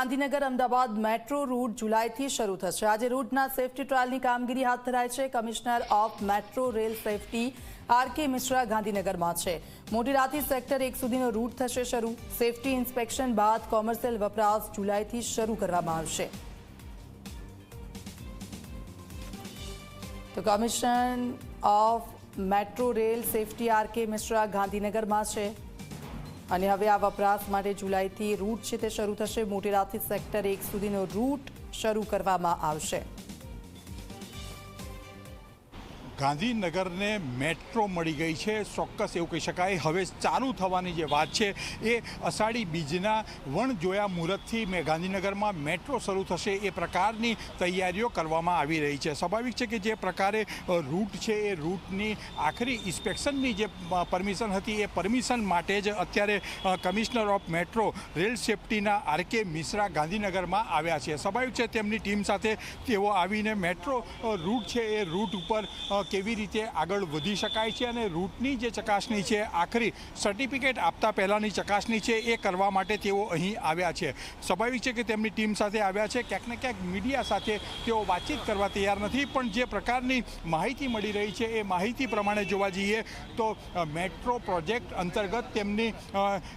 Gandhinagar Ahmedabad metro route જુલાઈથી શરૂ થશે. આજે રૂટના સેફટી ટ્રાયલની કામગીરી હાથ ધરાય છે. Commissioner of metro rail safety R K Mishra ગાંધીનગરમાં છે. મોટી રાતથી સેક્ટર એક સુધીનો રૂટ થશે શરૂ. સેફટી ઇન્સ્પેક્શન બાદ કોમર્શિયલ વપરાશ જુલાઈથી શરૂ કરવામાં આવશે. તો commission of metro rail safety R K Mishra ગાંધીનગરમાં છે. અને હવે આ વપરાશ માટે જુલાઈથી રૂટ છે તે શરૂ થશે. મોટી રાતથી સેક્ટર એક સુધીનો રૂટ શરૂ કરવામાં આવશે. ગાંધીનગરને મેટ્રો મળી ગઈ છે. ચોક્કસ એવું કહી શકાય. હવે ચાલુ થવાની જે વાત છે, એ અષાઢી બીજના વણ જોયા મુહૂર્તથી મેં ગાંધીનગરમાં મેટ્રો શરૂ થશે એ પ્રકારની તૈયારીઓ કરવામાં આવી રહી છે. સ્વાભાવિક છે કે જે પ્રકારે રૂટ છે, એ રૂટની આખરી ઇન્સ્પેક્શનની જે પરમિશન હતી, એ પરમિશન માટે જ અત્યારે કમિશનર ઓફ મેટ્રો રેલ સેફટીના આર કે મિશ્રા ગાંધીનગરમાં આવ્યા છે. સ્વાભાવિક છે તેમની ટીમ સાથે તેઓ આવીને મેટ્રો રૂટ છે, એ રૂટ ઉપર કેવી રીતે આગળ વધી શકાય છે અને રૂટની જે ચકાસણી છે, આખરી સર્ટિફિકેટ આપતા પહેલાંની ચકાસણી છે, એ કરવા માટે તેઓ અહીં આવ્યા છે. સ્વાભાવિક છે કે તેમની ટીમ સાથે આવ્યા છે. ક્યાંક ને ક્યાંક મીડિયા સાથે તેઓ વાતચીત કરવા તૈયાર નથી, પણ જે પ્રકારની માહિતી મળી રહી છે, એ માહિતી પ્રમાણે જોવા જઈએ તો મેટ્રો પ્રોજેક્ટ અંતર્ગત તેમની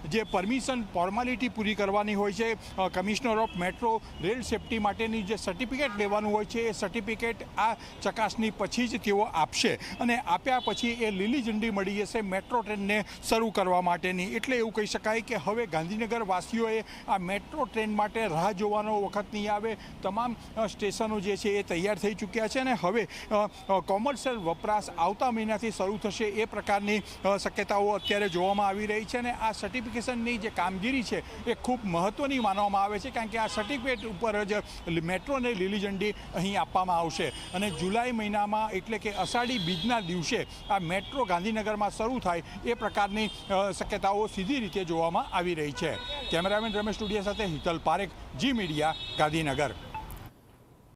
જે પરમિશન ફોર્માલિટી પૂરી કરવાની હોય છે commissioner of metro rail safety માટેની જે સર્ટિફિકેટ લેવાનું હોય છે, એ સર્ટિફિકેટ આ ચકાસણી પછી જ તેઓ આપશે અને આપ્યા પછી એ લીલી ઝંડી મળી જશે મેટ્રો ટ્રેનને શરૂ કરવા માટેની. એટલે એવું કહી શકાય કે હવે ગાંધીનગર વાસીઓએ આ મેટ્રો ટ્રેન માટે રાહ જોવાનો વખત નહીં આવે. તમામ સ્ટેશનો જે છે એ તૈયાર થઈ ચૂક્યા છે અને હવે કોમર્શિયલ વપરાશ આવતા મહિનાથી શરૂ થશે એ પ્રકારની શક્યતાઓ અત્યારે જોવામાં આવી રહી છે અને આ સર્ટિફિકેશનની જે કામગીરી છે એ ખૂબ મહત્ત્વની માનવામાં આવે છે કારણ કે આ સર્ટિફિકેટ ઉપર જ મેટ્રોને લીલી ઝંડી અહીં આપવામાં આવશે. અને જુલાઈ મહિનામાં એટલે કે અષાઢી બીજના દિવસે આ મેટ્રો ગાંધીનગરમાં શરૂ થાય એ પ્રકારની શક્યતાઓ સીધી રીતે જોવામાં આવી રહી છે. કેમેરામેન રમેશ સ્ટુડિયો સાથે હિતલ પારેખ, જી મીડિયા ગાંધીનગર.